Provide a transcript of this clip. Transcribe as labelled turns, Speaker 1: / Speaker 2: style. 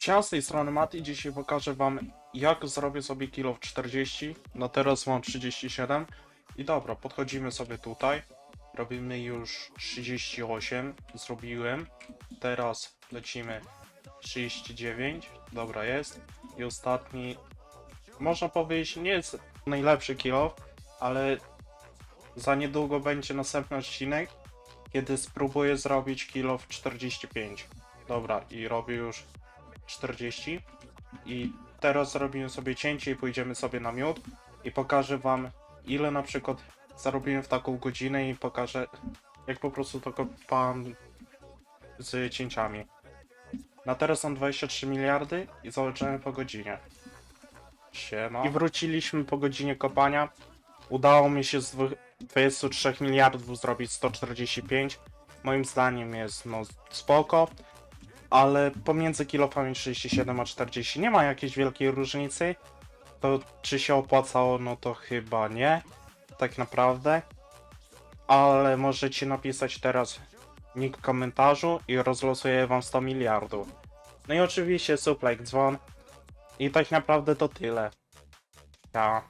Speaker 1: Siema, z tej strony Mati, dzisiaj pokażę wam jak zrobię sobie kilo w 40, no teraz mam 37 i dobra, podchodzimy sobie tutaj, robimy już 38, zrobiłem, teraz lecimy 39, dobra jest. I ostatni, można powiedzieć nie jest najlepszy kilo, ale za niedługo będzie następny odcinek, kiedy spróbuję zrobić kilo w 45. Dobra, i robię już 40 i teraz zrobimy sobie cięcie i pójdziemy sobie na miód i pokażę wam ile na przykład zarobiłem w taką godzinę i pokażę jak po prostu to kopałem z cięciami. Na teraz są 23 miliardy i zobaczymy po godzinie. Siema. I wróciliśmy po godzinie kopania. Udało mi się z dwu- 23 miliardów zrobić 145. Moim zdaniem jest no spoko ale pomiędzy kilofami 37 a 40 nie ma jakiejś wielkiej różnicy. To czy się opłacało, no to chyba nie, tak naprawdę. Ale możecie napisać teraz nick w komentarzu i rozlosuję wam 100 miliardów. No i oczywiście suplek dzwon. I tak naprawdę to tyle. Ja.